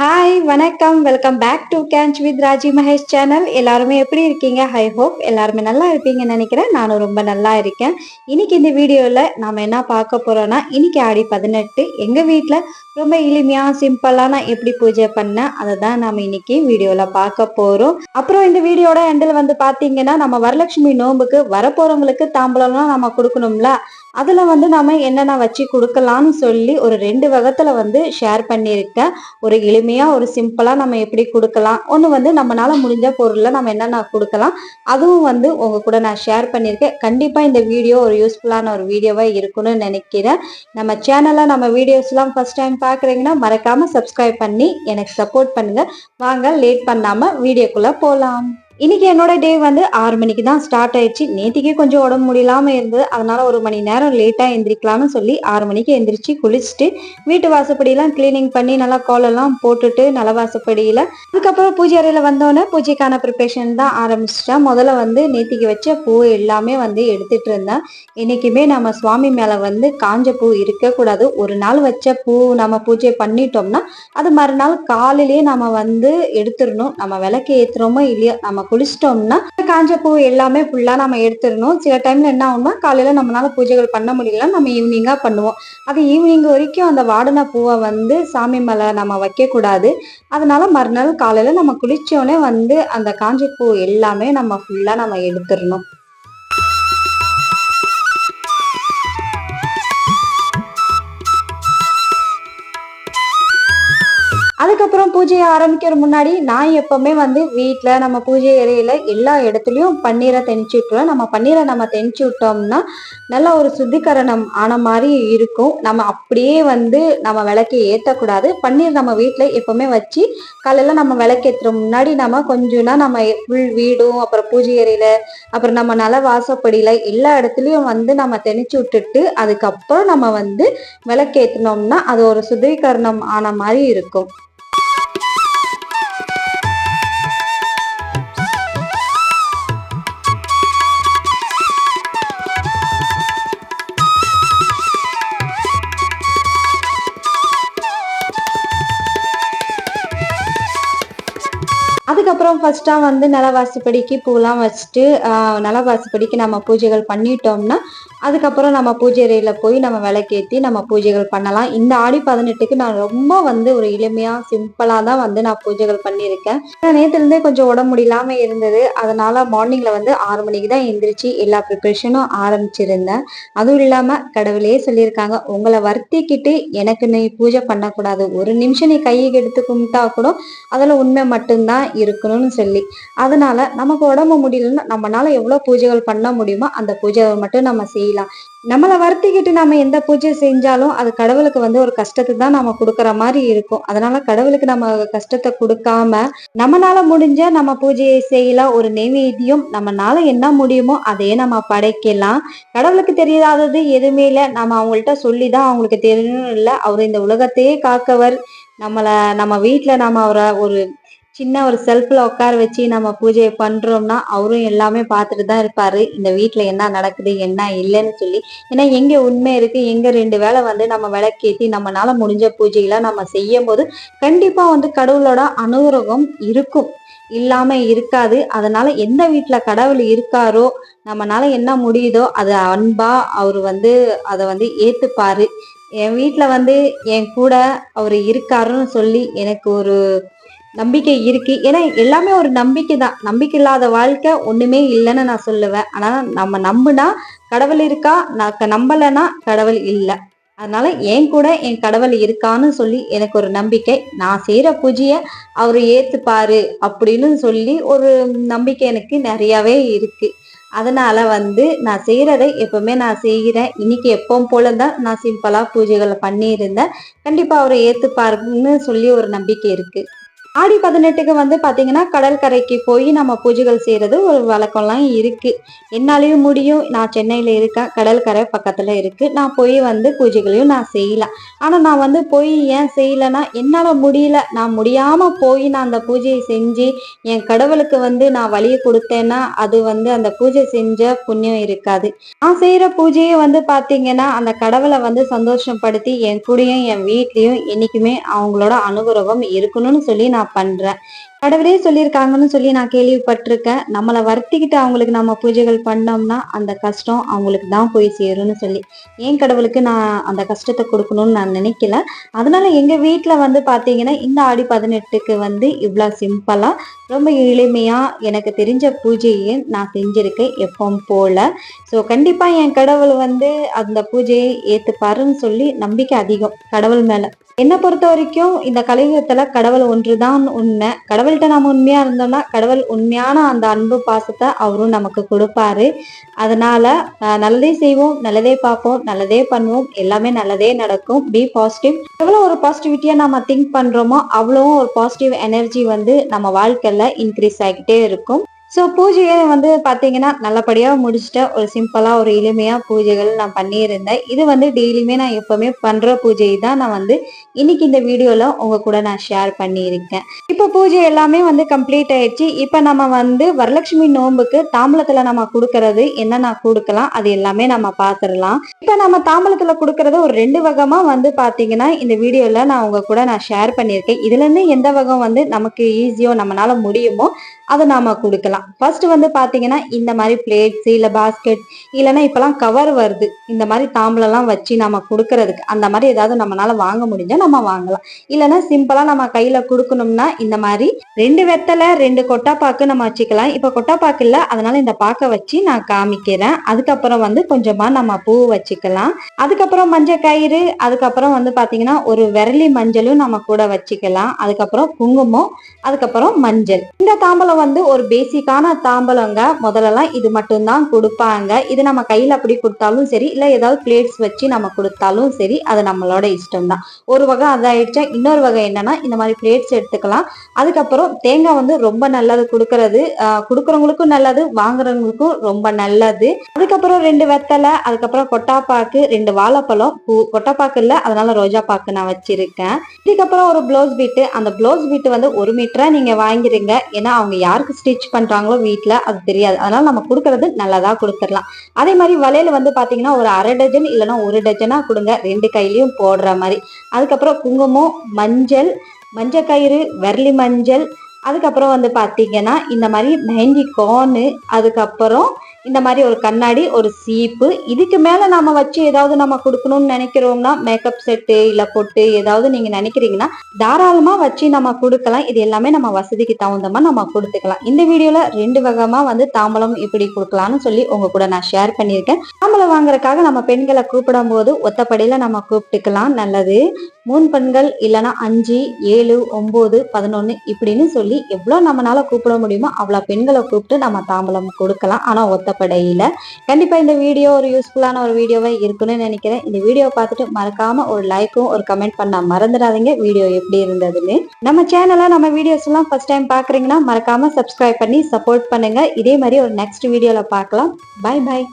Hi வணக்கம். Welcome back to கேன்ச் with Raji Mahesh channel எல்லாருமே எப்படி இருக்கீங்க? ஹை ஹோப் எல்லாருமே நல்லா இருப்பீங்கன்னு நினைக்கிறேன். நானும் ரொம்ப நல்லா இருக்கேன். இன்னைக்கு இந்த வீடியோவில் நாம் என்ன பார்க்க போகிறோன்னா இன்னைக்கு ஆடி பதினெட்டு. எங்கள் வீட்டில் ரொம்ப எளிமையாக சிம்பிளாக நான் எப்படி பூஜை பண்ணேன் அதை தான் நம்ம இன்னைக்கு வீடியோவில் பார்க்க போகிறோம் அப்புறம் இந்த வீடியோட எண்டில் வந்து பார்த்தீங்கன்னா நம்ம வரலட்சுமி நோம்புக்கு வரப்போகிறவங்களுக்கு தாம்பூலம்லாம் நம்ம கொடுக்கணும்ல? அதில் வந்து நம்ம என்னென்ன வச்சு கொடுக்கலாம்னு சொல்லி ஒரு ரெண்டு வகத்தில் வந்து ஷேர் பண்ணியிருக்கேன். ஒரு எளிமையாக ஒரு சிம்பிளாக நம்ம எப்படி கொடுக்கலாம். ஒன்று வந்து நம்மளால் முடிஞ்ச பொருளில் நம்ம என்னென்ன கொடுக்கலாம். அதுவும் வந்து உங்கள் கூட நான் ஷேர் பண்ணியிருக்கேன். கண்டிப்பாக இந்த வீடியோ ஒரு யூஸ்ஃபுல்லான ஒரு வீடியோவாக இருக்குன்னு நினைக்கிறேன். நம்ம சேனலில் நம்ம வீடியோஸ்லாம் ஃபர்ஸ்ட் டைம் பார்க்குறீங்கன்னா மறக்காமல் சப்ஸ்கிரைப் பண்ணி எனக்கு சப்போர்ட் பண்ணுங்கள் வாங்க லேட் பண்ணாமல் வீடியோக்குள்ளே போகலாம் இன்னைக்கு என்னோட டே வந்து ஆறு மணிக்கு தான் ஸ்டார்ட் ஆயிடுச்சு. நேத்திக்கே கொஞ்சம் உடம்பு முடியலாம இருந்தது. அதனால ஒரு மணி நேரம் லேட்டா எந்திரிக்கலாம்னு சொல்லி ஆறு மணிக்கு எந்திரிச்சு குளிச்சுட்டு வீட்டு வாசப்படியெல்லாம் கிளீனிங் பண்ணி நல்லா கோலெல்லாம் போட்டுட்டு நல்ல வாசப்படியில அதுக்கப்புறம் பூஜை அறையில வந்தோடனே பூஜைக்கான ப்ரிப்பரேஷன் தான் ஆரம்பிச்சிட்டேன். முதல்ல வந்து நேத்திக்கு வச்ச பூ எல்லாமே வந்து எடுத்துட்டு இருந்தேன். இன்னைக்குமே நம்ம சுவாமி மேல வந்து காஞ்ச பூ இருக்கக்கூடாது ஒரு நாள் வச்ச பூ நம்ம பூஜை பண்ணிட்டோம்னா அது மறுநாள் காலையிலேயே நம்ம வந்து எடுத்துடணும். நம்ம விளக்கு ஏத்துறோமோ இல்லையோ நம்ம குளிச்சிட்டோம்னா காஞ்ச பூ எல்லாமே ஃபுல்லாக நம்ம எடுத்துடணும். சில டைமில் என்ன ஆகும்னா காலையில் நம்மளால பூஜைகள் பண்ண முடியலன்னா நம்ம ஈவினிங்காக பண்ணுவோம். அது ஈவினிங் வரைக்கும் அந்த வாடின பூவை வந்து சாமி மேலே நம்ம வைக்கக்கூடாது. அதனால மறுநாள் காலையில் நம்ம குளித்தோடனே வந்து அந்த காஞ்ச பூ எல்லாமே நம்ம ஃபுல்லாக நம்ம எடுத்துடணும். பூஜையை ஆரம்பிக்கிற முன்னாடி நான் எப்பவுமே வந்து வீட்டில் நம்ம பூஜை அறையில எல்லா இடத்துலையும் பன்னீரை தெனிச்சு விட்டுருவோம் நம்ம பன்னீரை நம்ம தெனிச்சு விட்டோம்னா நல்லா ஒரு சுத்திகரணம் ஆன மாதிரி இருக்கும். நம்ம அப்படியே வந்து நம்ம விளக்கை ஏற்றக்கூடாது பன்னீர் நம்ம வீட்டில் எப்பவுமே வச்சு காலையில் நம்ம விளக்கேற்றுற முன்னாடி நம்ம கொஞ்சம்னா நம்ம ஃபுல் வீடும் அப்புறம் பூஜை அறையில அப்புறம் நம்ம நல வாசப்படியில எல்லா இடத்துலையும் வந்து நம்ம தெனிச்சு விட்டுட்டு அதுக்கப்புறம் நம்ம வந்து விளக்கேற்றினோம்னா அது ஒரு சுத்திகரணம் ஆன மாதிரி இருக்கும். அதுக்கப்புறம் ஃபர்ஸ்டா வந்து நிலவாசிப்படிக்கு பூலாம் வச்சுட்டு நிலவாசிப்படிக்கு நம்ம பூஜைகள் பண்ணிட்டோம்னா அதுக்கப்புறம் நம்ம பூஜை போய் நம்ம விளக்கேற்றி நம்ம பூஜைகள் பண்ணலாம். இந்த ஆடி பதினெட்டுக்கு நான் ரொம்ப வந்து ஒரு எளிமையா சிம்பிளா தான் வந்து நான் பூஜைகள் பண்ணியிருக்கேன். நேற்றுலேருந்தே கொஞ்சம் உடம்பு முடியலாம இருந்தது. அதனால மார்னிங்ல வந்து ஆறு மணிக்கு தான் எந்திரிச்சு எல்லா ப்ரிப்பரேஷனும் ஆரம்பிச்சிருந்தேன். அதுவும் இல்லாம கடவுளே சொல்லியிருக்காங்க உங்களை வருத்திக்கிட்டு எனக்கு நீ பூஜை பண்ணக்கூடாது. ஒரு நிமிஷம் நீ கையை எடுத்து கும்பிட்டா கூட அதில் உண்மை மட்டும்தான் இருக்கணும். இருக்கணும்னு சொல்லி. அதனால நமக்கு உடம்பு முடியலன்னா நம்மளால எவ்வளவு பூஜைகள் பண்ண முடியுமோ அந்த பூஜைகள் மட்டும் நம்ம செய்யலாம். நம்மளை வருத்திக்கிட்டு நம்ம எந்த பூஜை செஞ்சாலும் அது கடவுளுக்கு வந்து ஒரு கஷ்டத்தை தான் நம்ம கொடுக்குற மாதிரி இருக்கும். அதனால கடவுளுக்கு நம்ம கஷ்டத்தை கொடுக்காம நம்மளால முடிஞ்ச நம்ம பூஜையை செய்யலாம். ஒரு நெய்வேத்தியம் நம்மனால என்ன முடியுமோ அதையே நம்ம படைக்கலாம். கடவுளுக்கு தெரியாதது எதுவுமே இல்லை. நம்ம அவங்கள்ட்ட சொல்லிதான் அவங்களுக்கு தெரியணும் இல்லை. அவர் இந்த உலகத்தையே காக்கவர். நம்மளை நம்ம வீட்டுல நம்ம அவரை ஒரு சின்ன ஒரு செல்ஃபில் உட்கார வச்சு நம்ம பூஜையை பண்ணுறோம்னா அவரும் எல்லாமே பார்த்துட்டு தான் இருப்பார். இந்த வீட்டில் என்ன நடக்குது என்ன இல்லைன்னு சொல்லி. ஏன்னா எங்கே உண்மை இருக்குது எங்கே ரெண்டு வேளை வந்து நம்ம விளக்கேற்றி நம்மளால் முடிஞ்ச பூஜையெல்லாம் நம்ம செய்யும் போது கண்டிப்பாக வந்து கடவுளோட அனுகிரகம் இருக்கும். இல்லாமல் இருக்காது. அதனால் எந்த வீட்டில் கடவுள் இருக்காரோ நம்மனால என்ன முடியுதோ அது அன்பாக அவர் வந்து அதை வந்து ஏற்றுப்பார் என் வீட்டில் வந்து என் கூட அவர் இருக்காருன்னு சொல்லி எனக்கு ஒரு நம்பிக்கை இருக்கு. ஏன்னா எல்லாமே ஒரு நம்பிக்கை தான். நம்பிக்கை இல்லாத வாழ்க்கை ஒண்ணுமே இல்லைன்னு நான் சொல்லுவேன். ஆனா நம்ம நம்புனா கடவுள் இருக்கா? நான் நம்பலைன்னா கடவுள் இல்லை. அதனால என் கூட என் கடவுள் இருக்கான்னு சொல்லி எனக்கு ஒரு நம்பிக்கை. நான் செய்யற பூஜைய அவர் ஏத்துப்பாரு அப்படின்னு சொல்லி ஒரு நம்பிக்கை எனக்கு நிறையவே இருக்கு. அதனால வந்து நான் செய்யறதை எப்பவுமே நான் செய்கிறேன். இன்னைக்கு எப்பவும் போல தான் நான் சிம்பிளா பூஜைகளை பண்ணியிருந்தேன். கண்டிப்பா அவரை ஏத்துப்பாருன்னு சொல்லி ஒரு நம்பிக்கை இருக்கு. ஆடி பதினெட்டுக்கு வந்து பார்த்தீங்கன்னா கடற்கரைக்கு போய் நம்ம பூஜைகள் செய்கிறது ஒரு வழக்கம்லாம் இருக்குது என்னாலையும் முடியும். நான் சென்னையில் இருக்கேன். கடற்கரை பக்கத்தில் இருக்குது நான் போய் வந்து பூஜைகளையும் நான் செய்யலாம். ஆனால் நான் வந்து போய் ஏன் செய்யலைன்னா என்னால் முடியல. நான் முடியாமல் போய் நான் அந்த பூஜையை செஞ்சு என் கடவுளுக்கு வந்து நான் வழியை கொடுத்தேன்னா அது வந்து அந்த பூஜை செஞ்ச புண்ணியம் இருக்காது. நான் செய்கிற பூஜையை வந்து பார்த்தீங்கன்னா அந்த கடவுளை வந்து சந்தோஷப்படுத்தி என் கூடயும் என் வீட்லேயும் என்றைக்குமே அவங்களோட அனுகிரகம் இருக்கணும்னு சொல்லி நான் பண்றேன். கடவுளே சொல்லியிருக்காங்கன்னு சொல்லி நான் கேள்விப்பட்டிருக்கேன். நம்மளை வருத்திக்கிட்டு அவங்களுக்கு நம்ம பூஜைகள் பண்ணோம்னா அந்த கஷ்டம் அவங்களுக்கு தான் போய் சேரும்னு சொல்லி. ஏன் கடவுளுக்கு நான் அந்த கஷ்டத்தை கொடுக்கணும்னு நான் நினைக்கல. அதனால எங்கள் வீட்டில் வந்து பார்த்தீங்கன்னா இந்த ஆடி பதினெட்டுக்கு வந்து இவ்வளோ சிம்பிளாக ரொம்ப எளிமையாக எனக்கு தெரிஞ்ச பூஜையை நான் செஞ்சுருக்கேன். எப்பவும் போல. ஸோ கண்டிப்பாக என் கடவுள் வந்து அந்த பூஜையை ஏற்றுப்பாருன்னு சொல்லி நம்பிக்கை அதிகம் கடவுள் மேலே. என்னை பொறுத்த வரைக்கும் இந்த கலியுகத்துல கடவுள் ஒன்று தான் உண்மை கடவுள்கிட்ட நம்ம உண்மையா இருந்தோம்னா கடவுள் உண்மையான அந்த அன்பு பாசத்தை அவரும் நமக்கு கொடுப்பாரு. அதனால நல்லதே செய்வோம் நல்லதே பார்ப்போம் நல்லதே பண்ணுவோம் எல்லாமே நல்லதே நடக்கும். பி பாசிட்டிவ் எவ்வளோ ஒரு பாசிட்டிவிட்டியா நம்ம திங்க் பண்றோமோ அவ்வளவும் ஒரு பாசிட்டிவ் எனர்ஜி வந்து நம்ம வாழ்க்கையில இன்க்ரீஸ் ஆகிட்டே இருக்கும். ஸோ பூஜையை வந்து பார்த்தீங்கன்னா நல்லபடியாக முடிச்சுட்ட ஒரு சிம்பிளாக ஒரு எளிமையாக பூஜைகள் நான் பண்ணியிருந்தேன். இது வந்து டெய்லியுமே நான் எப்போவுமே பண்ணுற பூஜை தான் நான் வந்து இன்னைக்கு இந்த வீடியோவில் உங்கள் கூட நான் ஷேர் பண்ணியிருக்கேன். இப்போ பூஜை எல்லாமே வந்து கம்ப்ளீட் ஆயிடுச்சு. இப்போ நம்ம வந்து வரலட்சுமி நோன்புக்கு தாம்பலத்தில் நம்ம கொடுக்கறது என்ன நான் கொடுக்கலாம் அது எல்லாமே நம்ம பார்த்துடலாம் இப்போ நம்ம தாம்பலத்தில் கொடுக்கறது ஒரு ரெண்டு வகமாக வந்து பார்த்தீங்கன்னா இந்த வீடியோவில் நான் உங்கள் கூட நான் ஷேர் பண்ணியிருக்கேன். இதுலேருந்து எந்த வகம் வந்து நமக்கு ஈஸியோ நம்மளால் முடியுமோ அதை நாம கொடுக்கலாம். ஃபர்ஸ்ட் வந்து பாத்தீங்கன்னா இந்த மாதிரி பிளேட்ஸ் இல்ல பாஸ்கெட் இல்லைன்னா இப்பெல்லாம் கவர் வருது. இந்த மாதிரி தாம்பலெல்லாம் வச்சு நம்ம கொடுக்கறதுக்கு அந்த மாதிரி ஏதாவது நம்மளால வாங்க முடிஞ்சா நம்ம வாங்கலாம். இல்லைன்னா சிம்பிளா நம்ம கையில கொடுக்கணும்னா இந்த மாதிரி ரெண்டு வெத்தலை ரெண்டு கொட்டாப்பாக்கு நம்ம வச்சுக்கலாம். இப்ப கொட்டாப்பாக்கு இல்ல அதனால இந்த பாக்கை வச்சு நான் காமிக்கிறேன். அதுக்கப்புறம் வந்து கொஞ்சமா நம்ம பூ வச்சுக்கலாம். அதுக்கப்புறம் மஞ்சள் கயிறு அதுக்கப்புறம் வந்து பாத்தீங்கன்னா ஒரு விரலி மஞ்சளும் நம்ம கூட வச்சுக்கலாம். அதுக்கப்புறம் குங்குமம் அதுக்கப்புறம் மஞ்சள். இந்த தாம்பலம் வந்து ஒரு பேசிக்கான தாம்பலங்க. முதல்லலாம் இது மட்டும்தான் கொடுப்பாங்க. இது நம்ம கையில் அப்படி கொடுத்தாலும் சரி இல்லை ஏதாவது பிளேட்ஸ் வச்சு நம்ம கொடுத்தாலும் சரி அது நம்மளோட இஷ்டம் தான் ஒரு வகை அதாயிடுச்சா இன்னொரு வகை என்னன்னா இந்த மாதிரி பிளேட்ஸ் எடுத்துக்கலாம். அதுக்கப்புறம் தேங்காய் வந்து ரொம்ப நல்லது கொடுக்கறது. கொடுக்குறவங்களுக்கும் நல்லது வாங்குறவங்களுக்கும் ரொம்ப நல்லது. அதுக்கப்புறம் ரெண்டு வெத்தலை அதுக்கப்புறம் கொட்டாப்பாக்கு ரெண்டு வாழைப்பழம் பூ கொட்டாப்பாக்கு இல்லை அதனால ரோஜா பாக்கு நான் வச்சிருக்கேன். இதுக்கப்புறம் ஒரு ப்ளவுஸ் பீட்டு அந்த ப்ளவுஸ் பீட்டு வந்து ஒரு மீட்டரா நீங்க வாங்கிருங்க. ஏன்னா அவங்க யாருக்கு ஸ்டிச் பண்ணுறாங்களோ வீட்டில் அது தெரியாது. அதனால நம்ம கொடுக்கறது நல்லதாக கொடுத்துடலாம். அதே மாதிரி வளையல் வந்து பார்த்தீங்கன்னா ஒரு அரை டஜன் இல்லைன்னா ஒரு டஜனாக கொடுங்க. ரெண்டு கையிலையும் போடுற மாதிரி. அதுக்கப்புறம் குங்குமம் மஞ்சள் மஞ்சள் கயிறு வெரலி மஞ்சள். அதுக்கப்புறம் வந்து பார்த்தீங்கன்னா இந்த மாதிரி நைன்டி கோனு அதுக்கப்புறம் இந்த மாதிரி ஒரு கண்ணாடி ஒரு சீப்பு. இதுக்கு மேலே நம்ம வச்சு ஏதாவது நம்ம கொடுக்கணும்னு நினைக்கிறோம்னா மேக்கப் செட்டு இல்லை பொட்டு ஏதாவது நீங்கள் நினைக்கிறீங்கன்னா தாராளமாக வச்சு நம்ம கொடுக்கலாம். இது எல்லாமே நம்ம வசதிக்கு தகுந்த மாதிரி நம்ம கொடுத்துக்கலாம். இந்த வீடியோவில் ரெண்டு வகமாக வந்து தாம்பலம் இப்படி கொடுக்கலாம்னு சொல்லி உங்கள் கூட நான் ஷேர் பண்ணியிருக்கேன். தாம்பலம் வாங்குறதுக்காக நம்ம பெண்களை கூப்பிடும் போது ஒத்தப்படியில் நம்ம கூப்பிட்டுக்கலாம். நல்லது. மூணு பெண்கள் இல்லைன்னா அஞ்சு ஏழு ஒம்பது பதினொன்று இப்படின்னு சொல்லி எவ்வளோ நம்மளால் கூப்பிட முடியுமோ அவ்வளோ பெண்களை கூப்பிட்டு நம்ம தாம்பலம் கொடுக்கலாம். ஆனால் ஒத்த படையில கண்டிப்பா இந்த வீடியோ ஒரு யூஸ்ஃபுல்லான ஒரு வீடியோவை இருக்குன்னு நினைக்கிறேன். இந்த வீடியோ பார்த்துட்டு மறக்காம ஒரு லைக்கும் ஒரு கமெண்ட் பண்ண மறந்துடாதீங்க. வீடியோ எப்படி இருந்ததுன்னு. நம்ம சேனல்ல நம்ம வீடியோஸ் எல்லாம் ஃபர்ஸ்ட் டைம் பாக்குறீங்கன்னா மறக்காம சப்ஸ்கிரைப் பண்ணி சப்போர்ட் பண்ணுங்க. இதே மாதிரி ஒரு நெக்ஸ்ட் வீடியோவில் பார்க்கலாம். பாய் பாய்